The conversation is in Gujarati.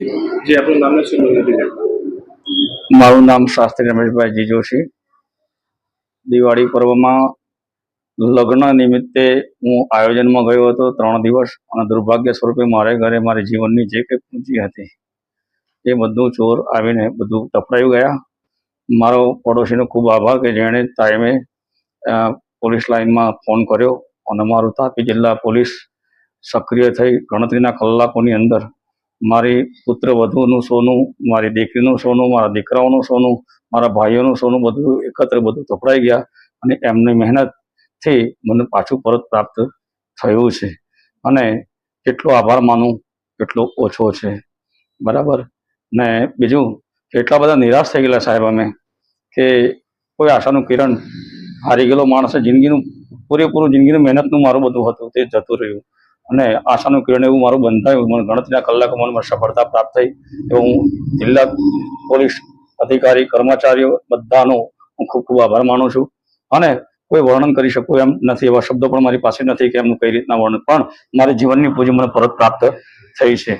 જે, આપનું નામ શું મારું નામ શાસ્ત્રી રમેશભાઈ જી જોશી દિવાળી પર્વમાં લગ્ન નિમિત્તે હું આયોજનમાં ગયો હતો ત્રણ દિવસ અને દુર્ભાગ્ય સ્વરૂપે મારે ઘરે મારી જીવનની જે કંઈ પૂંજી હતી એ બધું ચોર આવીને બધું તપડાઈ ગયા. મારો પડોશીનો ખૂબ આભાર કે જેણે ટાઈમે પોલીસ લાઇનમાં ફોન કર્યો અને મારું તાપી જિલ્લા પોલીસ સક્રિય થઈ ગણતરીના કલાકોની અંદર મારી પુત્ર વધુનું સોનું, મારી દીકરીનું સોનું, મારા દીકરાઓનું સોનું, મારા ભાઈઓનું સોનું બધું એકત્ર બધું તપડાઈ ગયા અને એમની મહેનતથી મને પાછું પરત પ્રાપ્ત થયું છે. અને કેટલો આભાર માનું, કેટલો ઓછો છે. બરાબર? ને બીજું, એટલા બધા નિરાશ થઈ ગયેલા સાહેબ અમે કે કોઈ આશાનું કિરણ હારી ગયેલો માણસ જિંદગીનું પૂરેપૂરું જિંદગીનું મહેનતનું મારું બધું હતું, તે જતું રહ્યું. અને આશાનું કિરણ એવું મારું બંધાયું મને ગણતરીના કલાકોમાં મને સફળતા પ્રાપ્ત થઈ. તો હું જિલ્લા પોલીસ અધિકારી, કર્મચારીઓ બધાનો હું ખૂબ ખૂબ આભાર માનું છું. અને કોઈ વર્ણન કરી શકું એમ નથી, એવા શબ્દો પણ મારી પાસે નથી કે એમનું કઈ રીતના વર્ણન. પણ મારા જીવનની પૂંજી મને પરત પ્રાપ્ત થઈ છે.